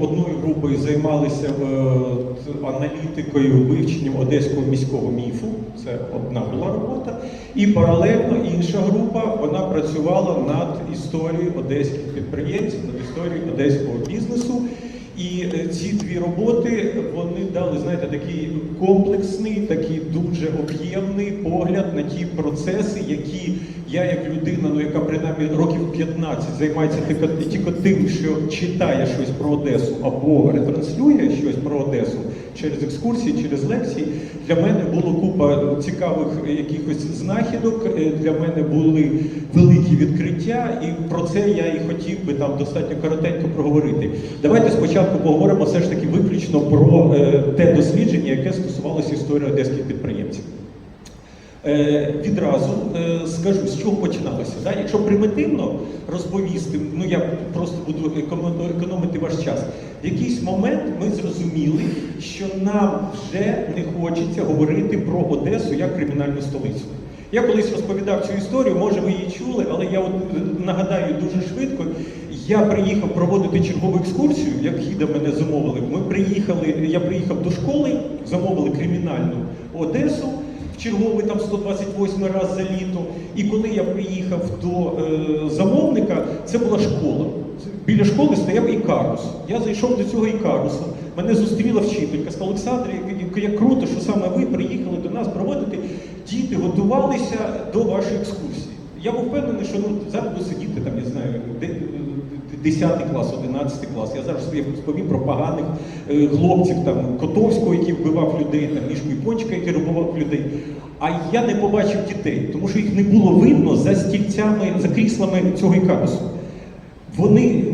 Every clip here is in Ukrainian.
одною групою займалися е, аналітикою, вивченням одеського міського міфу. Це одна була робота. І паралельно інша група вона працювала над історією одеських підприємців, над історією одеського бізнесу. І ці дві роботи вони дали, знаєте, такий комплексний, такий дуже об'ємний погляд на ті процеси, які я, як людина, ну яка принаймні років 15 займається тільки, тільки тим, що читає щось про Одесу або ретранслює щось про Одесу через екскурсії, через лекції. Для мене було купа цікавих якихось знахідок. е, Для мене були великі відкриття, і про це я і хотів би там достатньо коротенько проговорити. Давайте спочатку поговоримо все ж таки виключно про е, те дослідження, яке стосувалося історії одеських підприємців. Е, відразу е, скажу, з чого починалося. Да? Якщо примітивно розповісти, ну я просто буду економити ваш час. В якийсь момент ми зрозуміли, що нам вже не хочеться говорити про Одесу як кримінальну столицю. Я колись розповідав цю історію, може ви її чули, але я от нагадаю дуже швидко. Я приїхав проводити чергову екскурсію, як гіда мене замовили. Ми приїхали, я приїхав до школи, замовили кримінальну Одесу в черговий там 128 раз за літо. І коли я приїхав до е, замовника, це була школа. Біля школи стояв ікарус. Я зайшов до цього ікарусу. Мене зустріла вчителька сказала, Олександр, як, як круто, що саме ви приїхали до нас проводити. Діти готувалися до вашої екскурсії. Я був впевнений, що ну, зараз буду сидіти там, я знаю, де, 10 клас, 11 клас. Я зараз розповім про поганих е, хлопців, там Котовського, який вбивав людей, там Мішку Япончика, який рубував людей. А я не побачив дітей, тому що їх не було видно за стільцями, за кріслами цього ікарусу. Вони,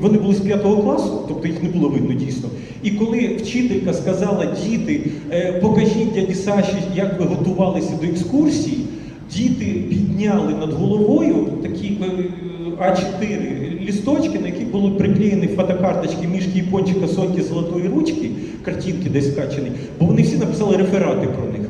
вони були з 5 класу, тобто їх не було видно дійсно. І коли вчителька сказала діти, е, покажіть дяді Саші, як ви готувалися до екскурсії, діти підняли над головою такі е, А4 лісточки, на яких були приклеєні фотокарточки мішки Япончика, Соньки Золотої ручки, картинки десь скачені, бо вони всі написали реферати про них.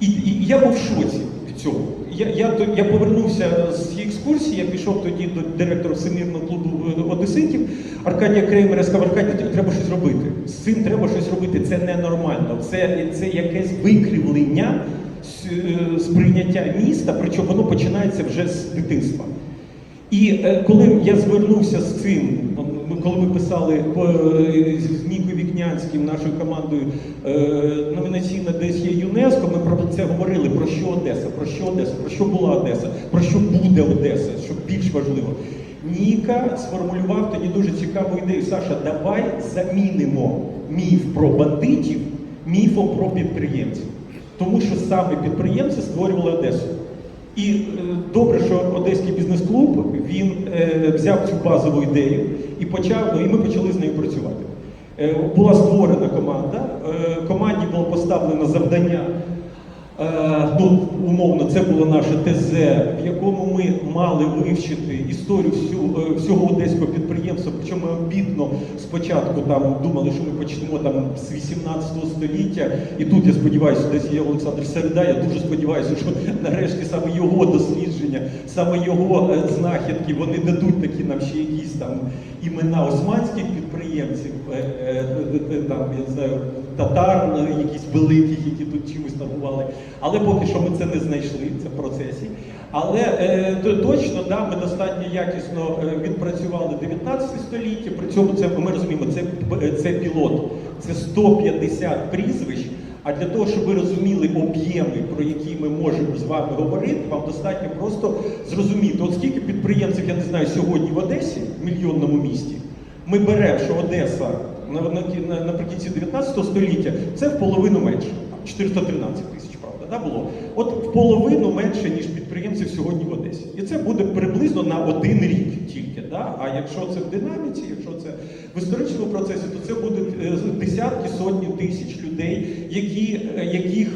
І, і я був в шоці від цього. Я, я, я повернувся з екскурсії, я пішов тоді до директора Всемирного клубу е, одеситів Аркадія Креймера, сказав, Аркадій, треба щось робити. З цим треба щось робити. Це ненормально. Це, це якесь викривлення сприйняття міста, причому воно починається вже з дитинства. І е, коли я звернувся з цим, коли ми писали е, з Нікою Вікнянським, нашою командою е, номінаційна десь є ЮНЕСКО, ми про це говорили, про що Одеса, про що Одеса, про що була Одеса, про що буде Одеса, що більш важливо. Ніка сформулював тоді дуже цікаву ідею. Саша, давай замінимо міф про бандитів міфом про підприємців. Тому що саме підприємці створювали Одесу. І е, добре, що Одеський бізнес-клуб він е, взяв цю базову ідею і почав, ну, і ми почали з нею працювати. Е, була створена команда, команді було поставлено завдання. Е, ну, умовно, це було наше ТЗ, в якому ми мали вивчити історію всю, е, всього одеського підприємства. Причому ми обідно спочатку там думали, що ми почнемо там з 18 століття. І тут я сподіваюся, десь є Олександр Середа. Я дуже сподіваюся, що нарешті саме його дослідження, саме його е, знахідки, вони дадуть такі нам ще якісь там імена османських підприємців, там я знаю, татар, е, якісь великих, які тут чимось торгували. Але поки що ми це не знайшли, це в процесі. Але е, точно да, ми достатньо якісно е, відпрацювали 19 століття. При цьому це ми розуміємо, це, п- це пілот, це 150 прізвищ. А для того, щоб ви розуміли об'єми, про які ми можемо з вами говорити, вам достатньо просто зрозуміти, от скільки підприємців, я не знаю, сьогодні в Одесі, в мільйонному місті, ми беремо, що Одеса наприкінці 19 століття це в половину менше, 413 тисяч, правда, да, було? От в половину менше, ніж підприємців сьогодні в Одесі. І це буде приблизно на один рік тільки. Да? А якщо це в динаміці, якщо це в історичному процесі, то це будуть е, десятки, сотні тисяч людей, які, е, яких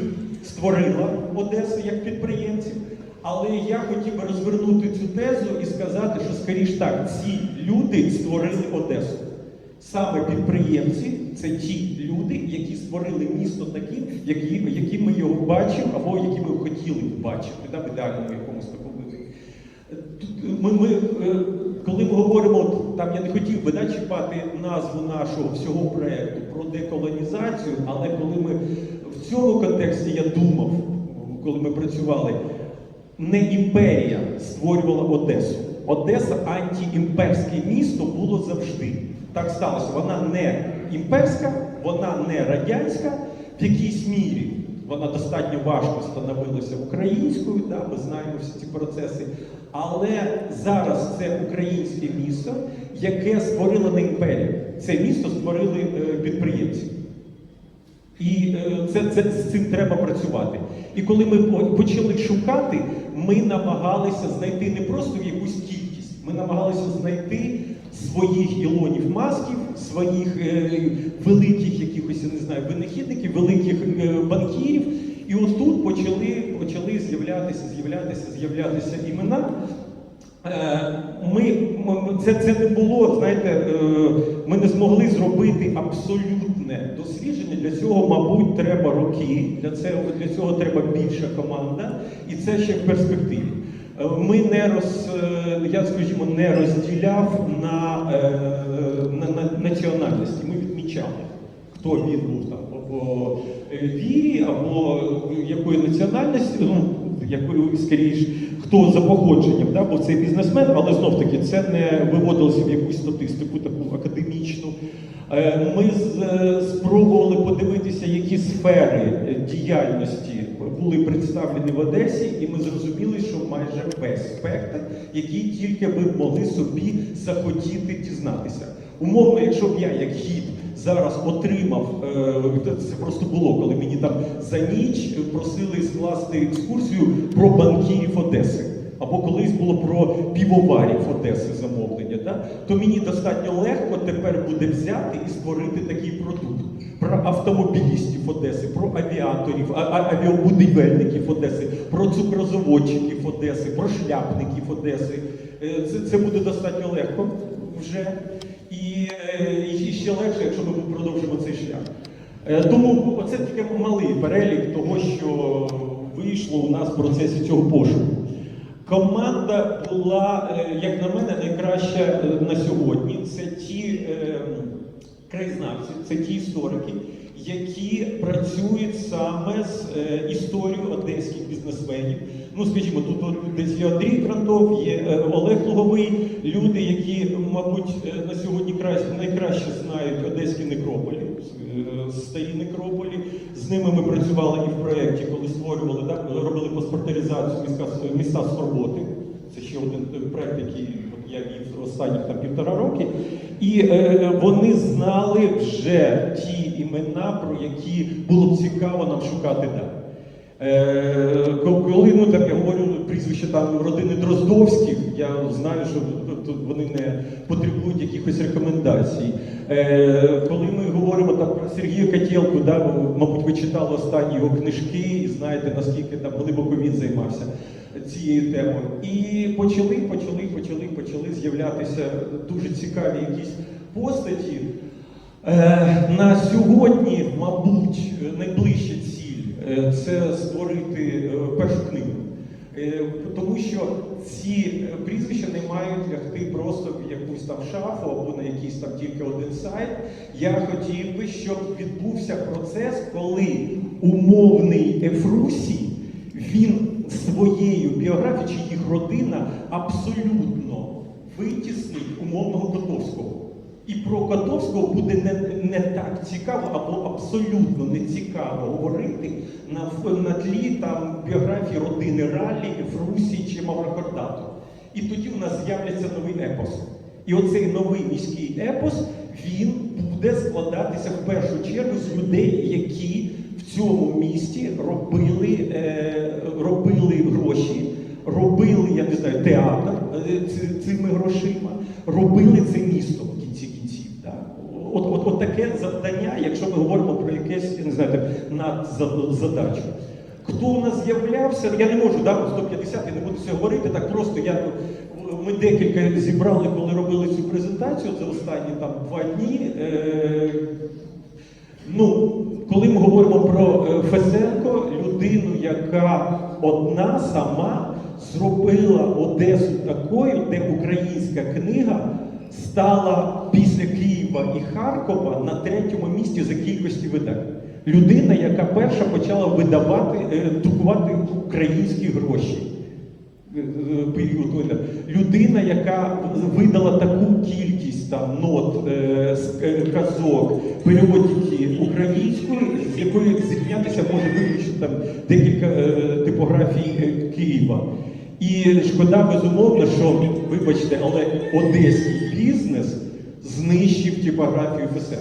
створила Одеса як підприємців. Але я хотів би розвернути цю тезу і сказати, що скоріш так, ці люди створили Одесу. Саме підприємці це ті люди, які створили місто таким, які, яким ми його бачимо, або які ми хотіли б бачити, да, в ідеальному якомусь такому. Тут Ми, ми, е, коли ми говоримо, там я не хотів би да, чіпати назву нашого всього проєкту про деколонізацію, але коли ми в цьому контексті я думав, коли ми працювали, не імперія створювала Одесу. Одеса антиімперське місто було завжди. Так сталося. Вона не імперська, вона не радянська, в якійсь мірі вона достатньо важко становилася українською, да, ми знаємо всі ці процеси. Але зараз це українське місто, яке створила не імперія. Це місто створили е, підприємці. І е, це, це, з цим треба працювати. І коли ми почали шукати, ми намагалися знайти не просто якусь кількість, ми намагалися знайти своїх Ілонів Масків, своїх е, великих якихось, не знаю, винахідників, великих е, банкірів. І отут почали, почали з'являтися, з'являтися, з'являтися імена. Е, Ми, це, це не було, знаєте, е, ми не змогли зробити абсолютне дослідження. Для цього, мабуть, треба роки, для цього, для цього треба більша команда, і це ще в перспективі. Е, Ми не роз, я скажімо, не розділяв на, на, на національності. Ми відмічали, хто він був там або вірі, або якої національності, ну якою скоріш, хто за походженням, да, бо це бізнесмен, але знов таки це не виводилося в якусь статистику таку академічну. Е, Ми е, спробували подивитися, які сфери е, діяльності були представлені в Одесі, і ми зрозуміли, що майже весь спектр, який тільки ви могли собі захотіти дізнатися. Умовно, якщо б я як гід зараз отримав, е, це просто було, коли мені там за ніч просили скласти екскурсію про банкірів Одеси. Або колись було про півоварів Одеси замовлення, да? то мені достатньо легко тепер буде взяти і створити такий продукт про автомобілістів Одеси, про авіаторів, а- а- авіабудівельників Одеси, про цукрозаводчиків Одеси, про шляпників Одеси. Е, Це, це буде достатньо легко вже. І, е, і ще легше, якщо ми продовжимо цей шлях. Е, Тому це таке малий перелік того, що вийшло у нас в процесі цього пошуку. Команда була, е, як на мене, найкраща на сьогодні. Це ті краєзнавці, це ті історики, які працюють саме з е, історією одеських бізнесменів. Ну, скажімо, тут от десь є Андрій Крантов, є е, Олег Луговий, люди, які, мабуть, е, на сьогодні краще, найкраще знають одеські некрополі, е, старі некрополі. З ними ми працювали і в проєкті, коли створювали, да, робили паспорталізацію міста, міста Скорботи. Це ще один е, проєкт, який я вів останніх там півтора роки. І е, вони знали вже ті імена, про які було б цікаво нам шукати далі. Е, коли ну, там, я говорю прізвище там родини Дроздовських, я знаю, що тут вони не потребують якихось рекомендацій. Е, коли ми говоримо там про Сергія Котєлку, да, мабуть, ви читали останні його книжки і знаєте, наскільки там глибоко він займався цією темою. І почали, почали, почали, почали з'являтися дуже цікаві якісь постаті. Е, На сьогодні, мабуть, найближча ціль е, це створити е, першу книгу. Тому що ці прізвища не мають лягти просто в якусь там шафу або на якийсь там тільки один сайт. Я хотів би, щоб відбувся процес, коли умовний Ефрусій він своєю біографією чи їх родина абсолютно витіснить умовного Котовського. І про Котовського буде не, не так цікаво або абсолютно не цікаво говорити на, на тлі там біографії родини Ралі, Ефрусі чи Маврокордату. І тоді у нас з'являться новий епос. І оцей новий міський епос він буде складатися в першу чергу з людей, які цьому місті робили, е, робили гроші, робили, я не знаю, театр е, цими грошима, робили це місто в кінці кінців. Да? От, от, от таке завдання, якщо ми говоримо про якесь, я не знаю, так, надзадачу. Хто у нас з'являвся, я не можу, да, 150, я не буду це говорити, так просто я, ми декілька зібрали, коли робили цю презентацію за останні там два дні. Е, Ну, коли ми говоримо про е, Фесенко, людину, яка одна сама зробила Одесу такою, де українська книга стала після Києва і Харкова на третьому місці за кількості видань. Людина, яка перша почала видавати, е, друкувати українські гроші. Період людина, яка видала таку кількість там нот, е, е, казок, періодики українською, з якою зрівнятися може виключно там декілька е, типографій Києва. І шкода безумовно, що вибачте, але одеський бізнес знищив типографію ФСР.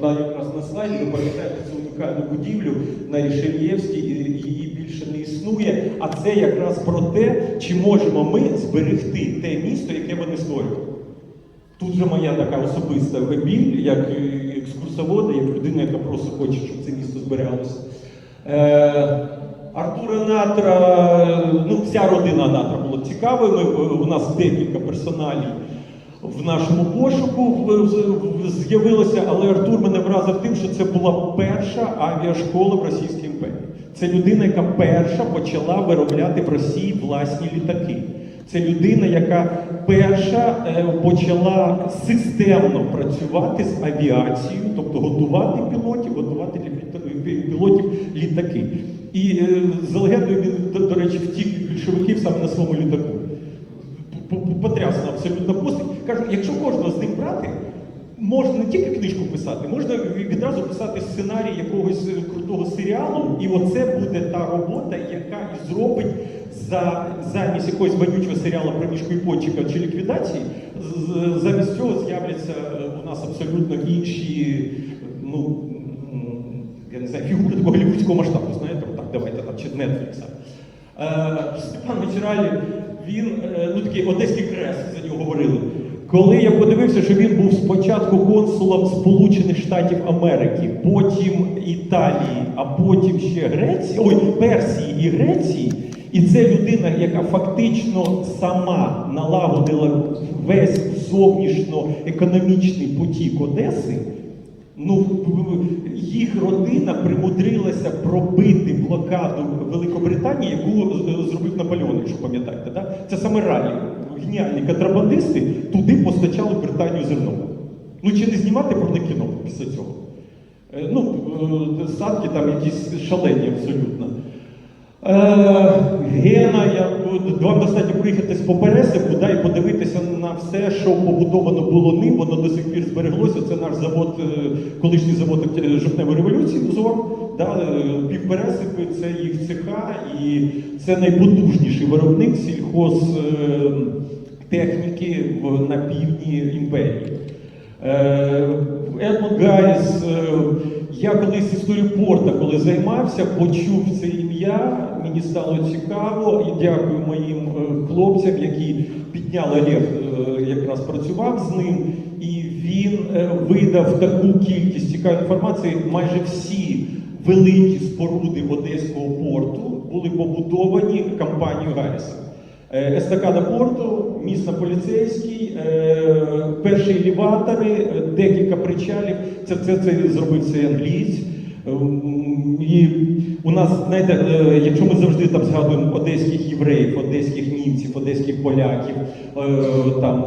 Вона якраз на слайді, ви пам'ятаєте цю унікальну будівлю на Ішельєвській, існує. А це якраз про те, чи можемо ми зберегти те місто, яке вони створювали. Тут же моя така особиста біль, як екскурсовода, як людина, яка просто хоче, щоб це місто зберігалося. Е, Артура Натра, ну вся родина Натра була цікавою. Е, у нас декілька персоналій в нашому пошуку з'явилося, але Артур мене вразив тим, що це була перша авіашкола в Російській імперії. Це людина, яка перша почала виробляти в Росії власні літаки. Це людина, яка перша е, почала системно працювати з авіацією, тобто готувати пілотів, готувати пілотів літаки. І е, за легендою він, до, речі, втік більшовиків саме на своєму літаку. Потрясна абсолютно постать. Кажу, якщо кожного з них брати, можна не тільки книжку писати, можна відразу писати сценарій якогось крутого серіалу, і оце буде та робота, яка зробить за, замість якогось вонючого серіалу про мішку і пончика чи ліквідації, замість цього з'являться е, у нас абсолютно інші, ну, я не знаю, фігури такого голівудського масштабу, знаєте, так, давайте там, чи Нетфлікса. Е, Степан Вечералі, він, е, ну такий одеський крест, за нього говорили. Коли я подивився, що він був спочатку консулом Сполучених Штатів Америки, потім Італії, а потім ще Греції, ой, Персії і Греції, і це людина, яка фактично сама налагодила весь зовнішньоекономічний потік Одеси. Ну, їх родина примудрилася пробити блокаду Великобританії, яку зробив Наполеон, якщо пам'ятаєте. Да? Це саме ралі. Геніальні контрабандисти туди постачали Британію зерно. Ну чи не знімати про кіно після цього? Е, Ну, е, статки там якісь шалені абсолютно. Е, Гена, я, вам достатньо приїхати з Попересику і подивитися на все, що побудовано було ним, воно до сих пір збереглося. Це наш завод, колишній завод жовтневої революції, ЗОР. Да, Півпересипи це їх цеха, і це найпотужніший виробник сільхоз техніки на півдні імперії. Е, Едмунд Гайс, е, я колись історію порта, коли займався, почув це ім'я, мені стало цікаво і дякую моїм е, хлопцям, які підняли Олег, якраз працював з ним, і він видав таку кількість цікавої інформації. Майже всі великі споруди Одеського порту були побудовані компанією Гарріса. Естакада порту, міст на поліцейський, е, перші елеватори, е, декілька причалів. Це, це, це зробив цей англієць. Ем, І у нас, знаєте, е, якщо ми завжди там згадуємо одеських євреїв, одеських німців, одеських поляків, е, там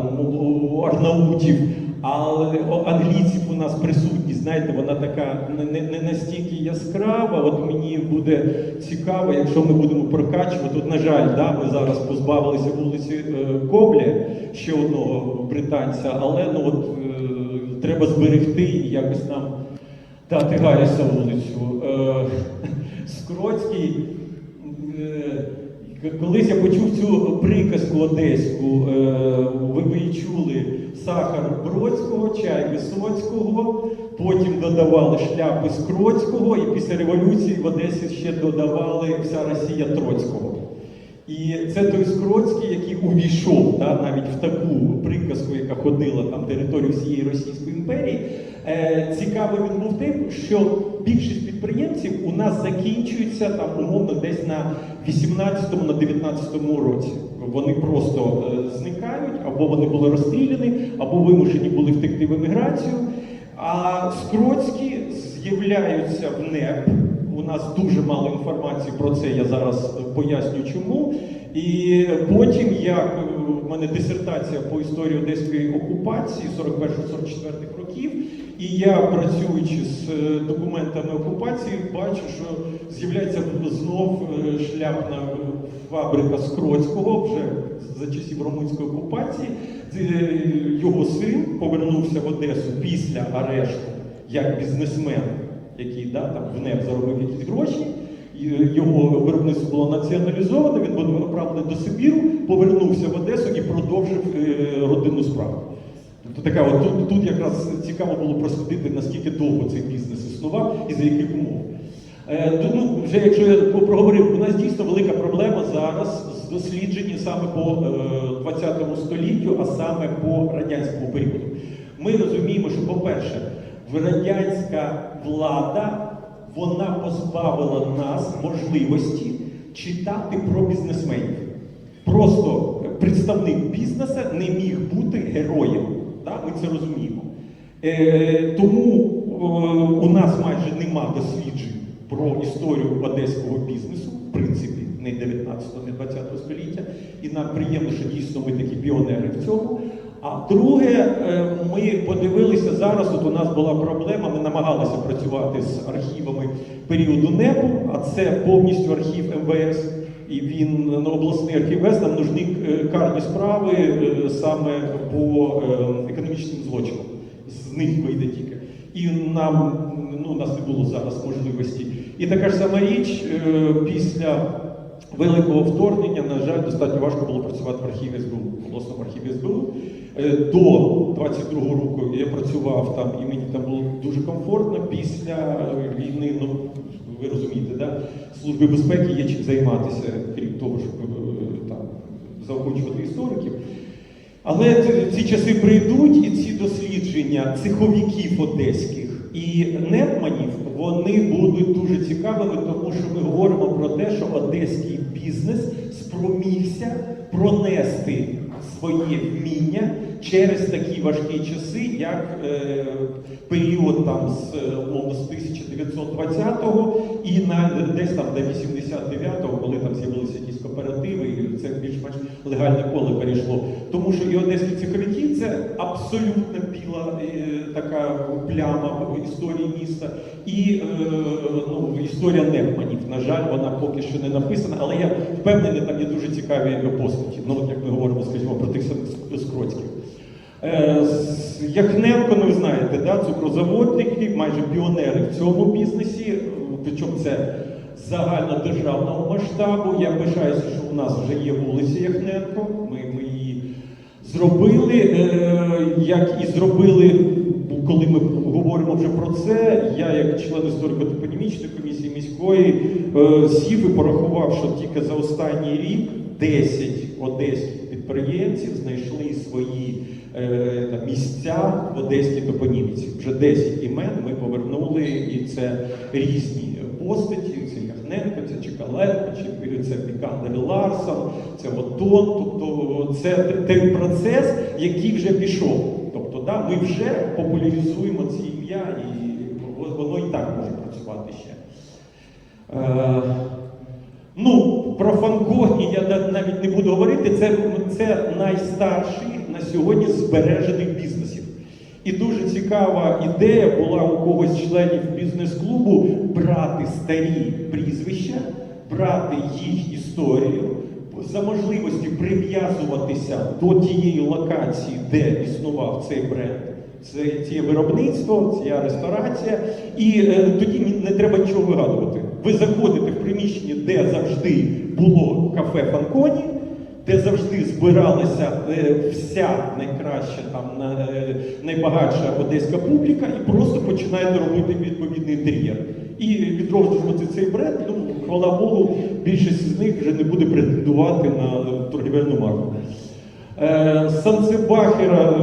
арнаутів, але англійців у нас присутні, знаєте, вона така не, не, настільки яскрава. От мені буде цікаво, якщо ми будемо прокачувати. От, на жаль, да, ми зараз позбавилися вулиці е, Кобля, ще одного британця, але ну от е, треба зберегти і якось нам дати Гарріса вулицю. Е, Скроцький. е, Колись я почув цю приказку одеську, е, ви її чули сахар Бродського, чай Висоцького, потім додавали шляпи Скроцького, і після революції в Одесі ще додавали вся Росія Троцького. І це той Скроцький, який увійшов да, навіть в таку приказку, яка ходила там територію всієї Російської імперії. Е, цікавий він був тим, що більшість підприємців у нас закінчуються там умовно десь на 18-му, на 19-му році. Вони просто е, зникають, або вони були розстріляні, або вимушені були втекти в еміграцію. А Скроцькі з'являються в НЕП У нас дуже мало інформації про це. Я зараз поясню чому. І потім, як е, в мене дисертація по історії одеської окупації 41-44 років, і я працюючи з е, документами окупації, бачу, що з'являється знов е, шляпна фабрика Скроцького вже за часів румунської окупації. Е, Його син повернувся в Одесу після арешту як бізнесмен, який да, там в НЕП заробив якісь гроші. Його виробництво було націоналізоване, він був направлений до Сибіру, повернувся в Одесу і продовжив е, родинну справу. Тобто така, от тут, тут якраз цікаво було прослідити, наскільки довго цей бізнес існував і за яких умов. Е, ну, вже якщо я проговорив, у нас дійсно велика проблема зараз з дослідженням саме по е, 20 століттю, а саме по радянському періоду. Ми розуміємо, що, по-перше, радянська влада вона позбавила нас можливості читати про бізнесменів. Просто представник бізнесу не міг бути героєм. Так? Ми це розуміємо. Е, тому е, у нас майже нема досліджень про історію одеського бізнесу, в принципі, не 19, не 20 століття. І нам приємно, що дійсно ми такі піонери в цьому. А друге, е, ми подивилися зараз. От у нас була проблема. Ми намагалися працювати з архівами періоду НЕПу, а це повністю архів МВС. І він ну, обласний архів ВЕС, нам нужні е, карні справи е, саме по е, економічним злочинам. З них вийде тільки. І нам ну, у нас не було зараз можливості. І така ж сама річ е, після великого вторгнення, на жаль, достатньо важко було працювати в архіві СБУ, в обласному архіві СБУ. Е, До 22-го року я працював там, і мені там було дуже комфортно. Після е, війни, ну ви розумієте, да? служби безпеки є чим займатися, крім того, щоб там заохочувати істориків. Але ці часи прийдуть, і ці дослідження цеховиків одеських і нетманів вони будуть дуже цікавими, тому що ми говоримо про те, що одеський бізнес спромігся пронести своє вміння через такі важкі часи, як е, період там з е, умовно з 1920-го і на десь там до 89-го, коли там з'явилися якісь кооперативи, і це більш-менш легальне поле перейшло. Тому що і одеські цеховики це абсолютно біла е, така пляма в історії міста, і е, ну, історія Непманів. На жаль, вона поки що не написана, але я впевнений, там є дуже цікаві постаті. Ну, от як ми говоримо, скажімо, про тих самих Скроцьких. Е, з- Яхненко, ну ви знаєте, да, цукрозаводники, майже піонери в цьому бізнесі, е, причому це загальнодержавного масштабу. Я пишаюся, що у нас вже є вулиця Яхненко. Ми, ми її зробили, е, як і зробили, коли ми говоримо вже про це, я, як член історико-топонімічної комісії міської, е, сів і порахував, що тільки за останній рік 10 одеських підприємців знайшли свої е, там, місця в одеській топоніміці. Вже 10 імен ми повернули, і це різні постаті. Це Яхненко, це Чекаленко, це Пікандер Ларсон, це Отон. Тобто це той процес, який вже пішов. Тобто, да, ми вже популяризуємо ці ім'я, і воно і так може працювати ще. Е, Ну, про Фанко, я навіть не буду говорити, це, це найстарший на сьогодні з збережених бізнесів. І дуже цікава ідея була у когось членів бізнес-клубу брати старі прізвища, брати їх історію, за можливості прив'язуватися до тієї локації, де існував цей бренд. Це ціє виробництво, ця ресторація, і е, тоді не треба нічого вигадувати. Ви заходите в приміщення, де завжди було кафе Фанконі, де завжди збиралася е, вся найкраща, там е, найбагатша одеська публіка, і просто починаєте робити відповідний інтер'єр. І відроджувати цей бренд, ну хвала Богу, більшість з них вже не буде претендувати на е, торгівельну марку. Е, Санцебахера,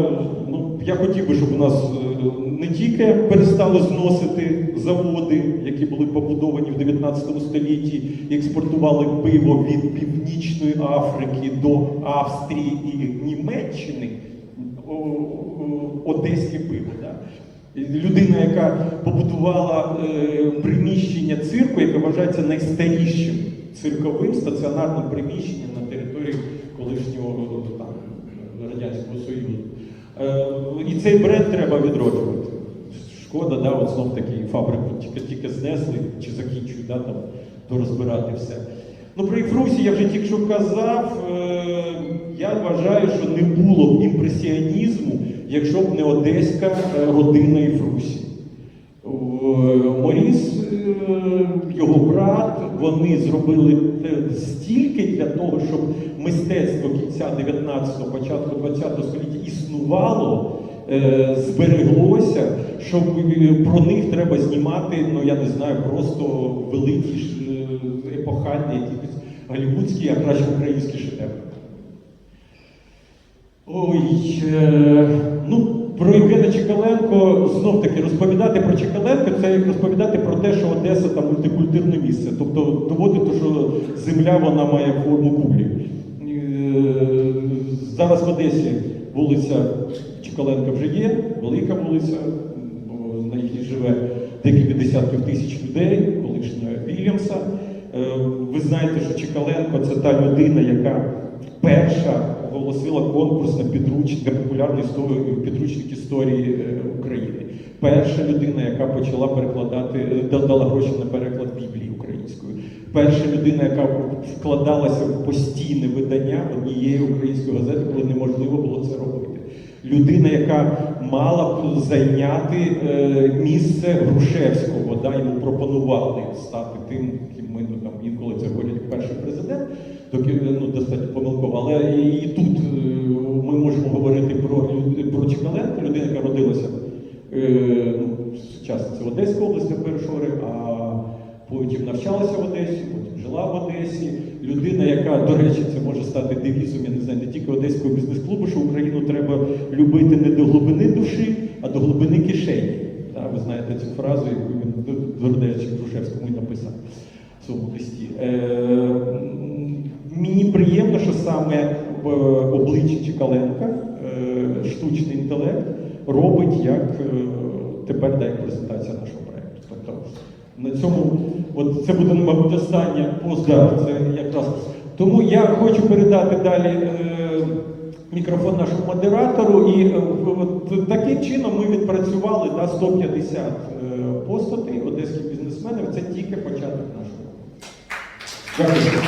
ну, я хотів би, щоб у нас е, не тільки перестали зносити заводи, які були побудовані в 19 столітті, експортували пиво від Північної Африки до Австрії і Німеччини, одеське пиво. Да? Людина, яка побудувала е, приміщення цирку, яке вважається найстарішим цирковим стаціонарним приміщенням на території колишнього там, Радянського Союзу. Е, і цей бренд треба відроджувати. Шкода, да, от знов таки фабрику тільки, тільки знесли чи закінчують да, там, дорозбирати все. Ну, про Єфрусі я вже тільки що казав. Е, я вважаю, що не було б імпресіонізму, якщо б не одеська е, родина Єфрусі. Е, Моріс, е, його брат, вони зробили стільки для того, щоб мистецтво кінця 19-го, початку 20-го століття існувало, збереглося, що е, про них треба знімати, ну я не знаю, просто великі е, епохальні, якісь голівудські, а краще українські шедеври. Ой, е, ну про Євгена Чекаленко знов таки розповідати про Чекаленко це як розповідати про те, що Одеса там мультикультурне місце. Тобто доводити, що земля вона має форму кулі. Е, Зараз в Одесі вулиця Чекаленка вже є, велика вулиця, живе декілька десятків тисяч людей, колишня Вільямса. Е, Ви знаєте, що Чекаленко це та людина, яка перша оголосила конкурс на підруч... для популярний історії, підручник історії е, України. Перша людина, яка почала перекладати, е, дала гроші на переклад Біблії українською. Перша людина, яка вкладалася в постійне видання однієї української газети, коли неможливо було це робити. Людина, яка мала б зайняти е, місце Грушевського, да, йому пропонували стати тим, ким ми ну, там інколи це говорять перший президент, доки ну, достатньо помилково. Але і тут е, ми можемо говорити про, про Чекаленка, людина, яка родилася е, ну, сучасниця Одеської області першори, а потім навчалася в Одесі, потім жила в Одесі. Людина, яка, до речі, це може стати девізом, я не знаю, не тільки Одеського бізнес-клубу, що Україну треба любити не до глибини душі, а до глибини кишені. Та, ви знаєте цю фразу, яку він до- до речі, Грушевському написав в своєму листі. Е, мені приємно, що саме в обличчі Чекаленка е, штучний інтелект робить як е, тепер як презентація нашого проєкту. Тобто на цьому, от це буде, мабуть, остання позда, це якраз. Тому я хочу передати далі е, мікрофон нашому модератору. І е, от таким чином ми відпрацювали да, 150 е, постатей одеських бізнесменів. Це тільки початок нашого. Дякую.